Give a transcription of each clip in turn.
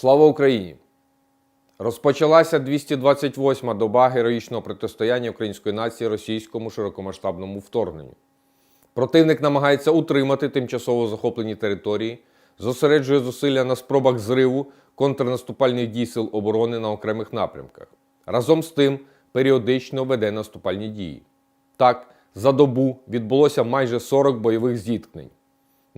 Слава Україні! Розпочалася 228-ма доба героїчного протистояння української нації російському широкомасштабному вторгненню. Противник намагається утримати тимчасово захоплені території, зосереджує зусилля на спробах зриву контрнаступальних дій сил оборони на окремих напрямках. Разом з тим періодично веде наступальні дії. Так, за добу відбулося майже 40 бойових зіткнень.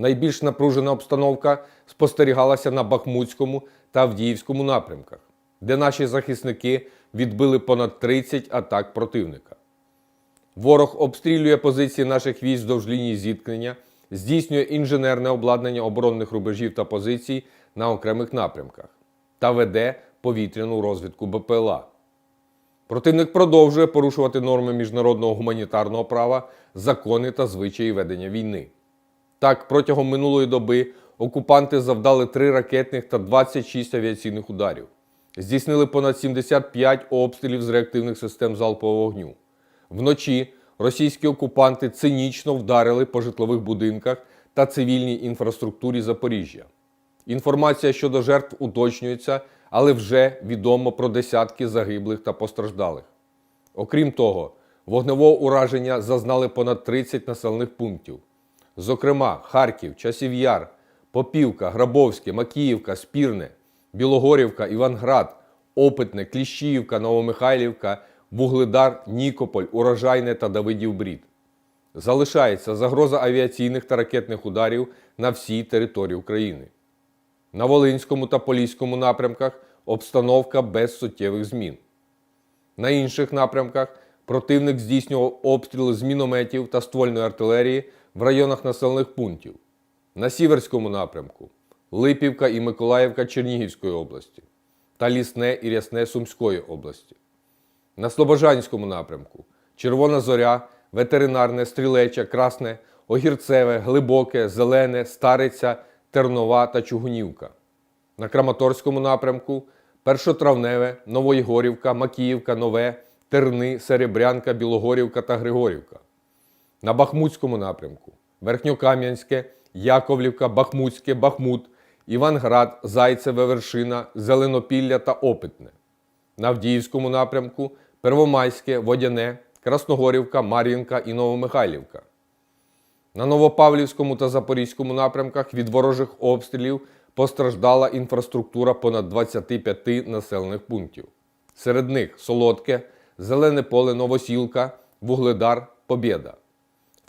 Найбільш напружена обстановка спостерігалася на Бахмутському та Авдіївському напрямках, де наші захисники відбили понад 30 атак противника. Ворог обстрілює позиції наших військ вздовж лінії зіткнення, здійснює інженерне обладнання оборонних рубежів та позицій на окремих напрямках та веде повітряну розвідку БПЛА. Противник продовжує порушувати норми міжнародного гуманітарного права, закони та звичаї ведення війни. Так, протягом минулої доби окупанти завдали 3 ракетних та 26 авіаційних ударів, здійснили понад 75 обстрілів з реактивних систем залпового вогню. Вночі російські окупанти цинічно вдарили по житлових будинках та цивільній інфраструктурі Запоріжжя. Інформація щодо жертв уточнюється, але вже відомо про десятки загиблих та постраждалих. Окрім того, вогневого ураження зазнали понад 30 населених пунктів. Зокрема, Харків, Часів Яр, Попівка, Грабовське, Макіївка, Спірне, Білогорівка, Іванград, Опитне, Кліщіївка, Новомихайлівка, Вугледар, Нікополь, Урожайне та Давидів Брід. Залишається загроза авіаційних та ракетних ударів на всій території України. На Волинському та Поліському напрямках обстановка без суттєвих змін. На інших напрямках противник здійснював обстріли з мінометів та ствольної артилерії в районах населених пунктів. На Сіверському напрямку Липівка і Миколаївка Чернігівської області та Лісне і Рясне Сумської області. На Слобожанському напрямку Червона Зоря, Ветеринарне, Стрілеча, Красне, Огірцеве, Глибоке, Зелене, Стариця, Тернова та Чугунівка. На Краматорському напрямку Першотравневе, Новоєгорівка, Макіївка, Нове, Терни, Серебрянка, Білогорівка та Григорівка. На Бахмутському напрямку Верхньокам'янське, Яковлівка, Бахмутське, Бахмут, Іванград, Зайцеве, Вершина, Зеленопілля та Опитне. На Авдіївському напрямку Первомайське, Водяне, Красногорівка, Мар'їнка і Новомихайлівка. На Новопавлівському та Запорізькому напрямках від ворожих обстрілів постраждала інфраструктура понад 25 населених пунктів. Серед них Солодке, Зелене поле, Новосілка, Вугледар, Побєда.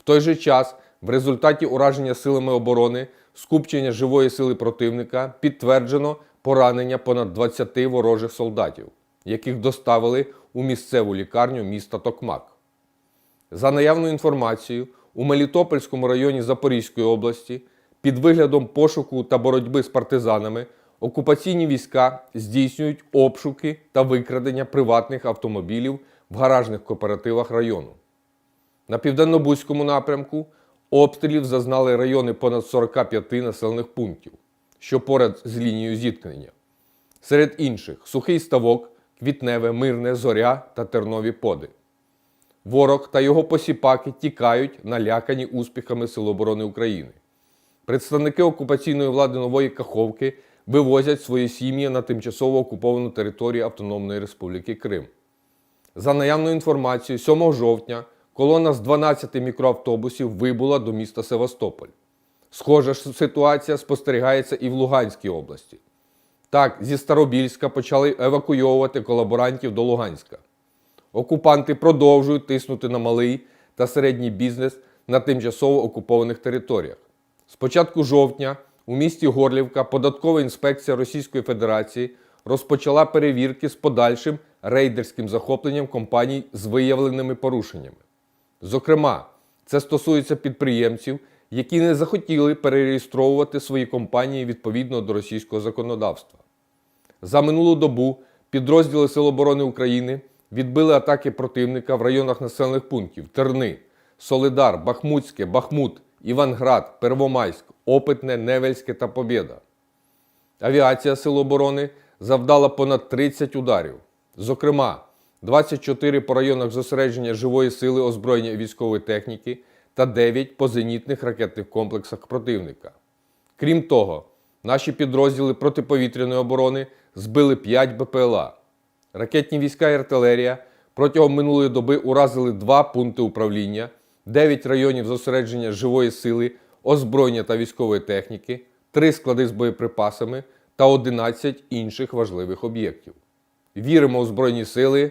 В той же час, в результаті ураження силами оборони, скупчення живої сили противника підтверджено поранення понад 20 ворожих солдатів, яких доставили у місцеву лікарню міста Токмак. За наявною інформацією, у Мелітопольському районі Запорізької області під виглядом пошуку та боротьби з партизанами окупаційні війська здійснюють обшуки та викрадення приватних автомобілів в гаражних кооперативах району. На південно-бузькому напрямку обстрілів зазнали райони понад 45 населених пунктів, що поряд з лінією зіткнення. Серед інших сухий ставок, квітневе, мирне, зоря та тернові поди. Ворог та його посіпаки тікають, налякані успіхами Сил оборони України. Представники окупаційної влади Нової Каховки вивозять свої сім'ї на тимчасово окуповану територію Автономної Республіки Крим. За наявною інформацією, 7 жовтня колона з 12 мікроавтобусів вибула до міста Севастополь. Схожа ж ситуація спостерігається і в Луганській області. Так, зі Старобільська почали евакуйовувати колаборантів до Луганська. Окупанти продовжують тиснути на малий та середній бізнес на тимчасово окупованих територіях. З початку жовтня у місті Горлівка податкова інспекція Російської Федерації розпочала перевірки з подальшим рейдерським захопленням компаній з виявленими порушеннями. Зокрема, це стосується підприємців, які не захотіли перереєстровувати свої компанії відповідно до російського законодавства. За минулу добу підрозділи Сил оборони України відбили атаки противника в районах населених пунктів Терни, Солидар, Бахмутське, Бахмут, Іванград, Первомайськ, Опитне, Невельське та Побєда. Авіація Сил оборони завдала понад 30 ударів. Зокрема, 24 по районах зосередження живої сили озброєння військової техніки та 9 по зенітних ракетних комплексах противника. Крім того, Наші підрозділи протиповітряної оборони збили 5 БПЛА. Ракетні війська і артилерія протягом минулої доби уразили два пункти управління, 9 районів зосередження живої сили, озброєння та військової техніки, 3 склади з боєприпасами та 11 інших важливих об'єктів. Віримо у Збройні Сили,